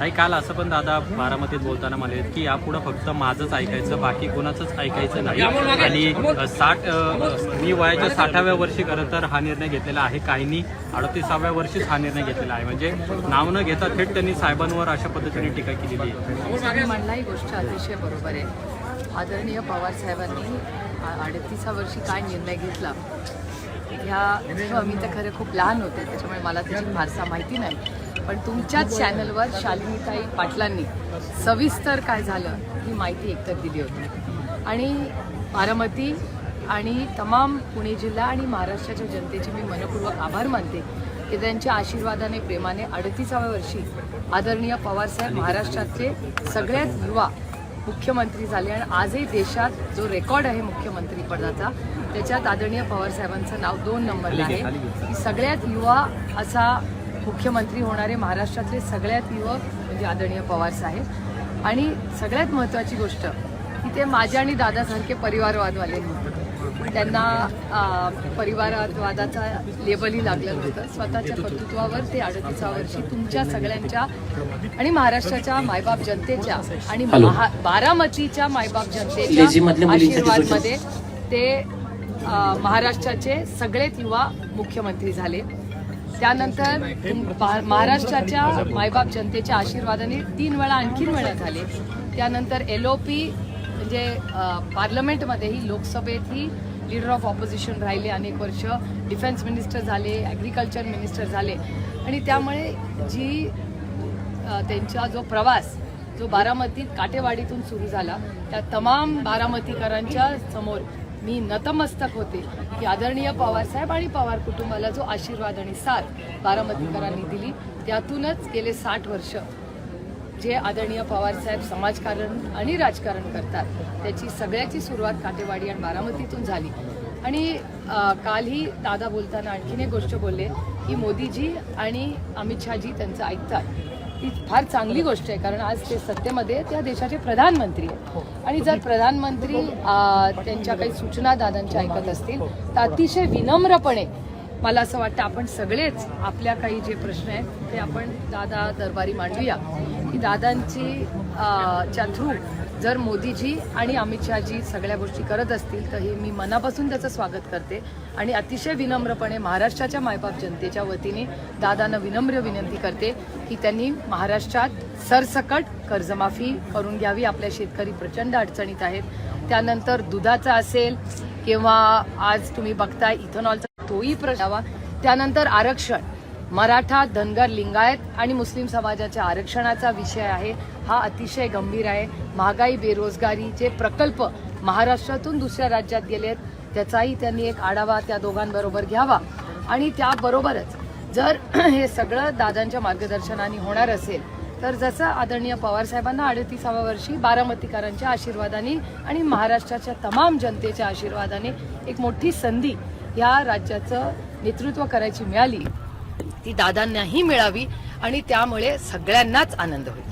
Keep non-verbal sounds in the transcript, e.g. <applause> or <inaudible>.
नाही काल असं पण दादा बारामतीत बोलताना म्हणाले की यापुढे फक्त माझंच ऐकायचं बाकी कोणाचंच ऐकायचं नाही. आणि साठ मी वयाच्या साठाव्या वर्षी खरं तर हा निर्णय घेतलेला आहे. काहींनी अडतीसाव्या वर्षीच हा निर्णय घेतलेला आहे. म्हणजे नाव न घेता थेट त्यांनी साहेबांवर अशा पद्धतीने टीका केलेली आहे. म्हणलाही गोष्ट अतिशय बरोबर आहे. आदरणीय पवार साहेबांनी अडतीसा वर्षी काय निर्णय घेतला? ह्या मी तर खरं खूप लहान होते त्याच्यामुळे मला त्याची फारसा माहिती नाही. पण तुमच्याच चॅनलवर शालिनीताई पाटलांनी सविस्तर काय झालं ही माहिती एकतर दिली होती. आणि बारामती आणि तमाम पुणे जिल्हा आणि महाराष्ट्राच्या जनतेचे मी मनपूर्वक आभार मानते की त्यांच्या आशीर्वादाने प्रेमाने अडतीसाव्या वर्षी आदरणीय पवारसाहेब महाराष्ट्राचे सगळ्यात युवा मुख्यमंत्री झाले आणि आजही देशात जो रेकॉर्ड आहे मुख्यमंत्री पदाचा त्याच्यात आदरणीय पवारसाहेबांचं नाव दोन नंबरला आहे. की सगळ्यात युवा असा मुख्यमंत्री होणारे महाराष्ट्रातले सगळ्यात युवक म्हणजे आदरणीय पवारसाहेब आणि सगळ्यात महत्त्वाची गोष्ट की ते माझ्या आणि दादासारखे परिवारवादवाले. नव्हते त्यांना परिवारवादाचा लेबलही लागलं नव्हतं. स्वतःच्या कर्तृत्वावर ते अडतीसा वर्षी तुमच्या सगळ्यांच्या आणि महाराष्ट्राच्या मायबाप जनतेच्या आणि महा- बारामतीच्या मायबाप जनतेच्या आशीर्वादमध्ये ते महाराष्ट्राचे सगळेच युवा मुख्यमंत्री झाले. त्यानंतर भा- महाराष्ट्राच्या मायबाप जनतेच्या आशीर्वादाने तीन वेळा आणखीन वेळा झाले. त्यानंतर एल ओ पी म्हणजे पार्लमेंटमध्येही लोकसभेतही लीडर ऑफ ऑपोजिशन राहिले अनेक वर्ष. डिफेन्स मिनिस्टर झाले ॲग्रिकल्चर मिनिस्टर झाले. आणि त्यामुळे जी त्यांचा जो प्रवास जो बारामतीत काटेवाडीतून सुरू झाला त्या तमाम बारामतीकरांच्या समोर मी नतमस्तक होते. की आदरणीय पवारसाहेब आणि पवार कुटुंबाला जो आशीर्वाद आणि साथ बारामतीकरांनी दिली त्यातूनच गेले साठ वर्ष जे आदरणीय पवारसाहेब समाजकारण आणि राजकारण करतात त्याची सगळ्याची सुरुवात काटेवाडी आणि बारामतीतून झाली. आणि कालही दादा बोलताना आणखीन एक गोष्ट बोलले की मोदीजी आणि अमित शहाजी त्यांचं ऐकतात. ही फार चांगली गोष्ट आहे कारण आज ते सत्तेमध्ये त्या देशाचे प्रधानमंत्री आहेत. आणि जर प्रधानमंत्री त्यांच्या काही सूचना दादांच्या ऐकत असतील तर अतिशय विनम्रपणे मला असं वाटतं आपण सगळेच आपल्या काही जे प्रश्न आहेत ते आपण दादा दरबारी मांडूया. की दादांची च्या थ्रू जर मोदीजी आणि अमित शहाजी सगळ्या गोष्टी करत असतील तर हे मी मनापासून त्याचं स्वागत करते. आणि अतिशय विनम्रपणे महाराष्ट्राच्या मायबाप जनतेच्या वतीने दादांना विनम्र विनंती करते की त्यांनी महाराष्ट्रात सरसकट कर्जमाफी करून घ्यावी. आपल्या शेतकरी प्रचंड अडचणीत आहेत. त्यानंतर दुधाचा असेल किंवा आज तुम्ही बघताय इथेनॉलचा तोही प्रश्न यावा. त्यानंतर आरक्षण. मराठा धनगर लिंगायत आणि मुस्लिम समाजाच्या आरक्षणाचा विषय आहे. हा अतिशय गंभीर आहे. महागाई बेरोजगारी जे प्रकल्प महाराष्ट्रातून दुसऱ्या राज्यात गेले आहेत त्याचाही त्यांनी एक आढावा त्या दोघांबरोबर घ्यावा. आणि त्याबरोबरच जर <clears throat> हे सगळं दादांच्या मार्गदर्शनाने होणार असेल तर जसं आदरणीय पवारसाहेबांना अडतीसाव्या वर्षी बारामतीकरांच्या आशीर्वादाने आणि महाराष्ट्राच्या तमाम जनतेच्या आशीर्वादाने एक मोठी संधी या राज्याचं नेतृत्व करायची मिळाली ती दादांनाही मिळावी आणि त्यामुळे सगळ्यांनाच आनंद होईल.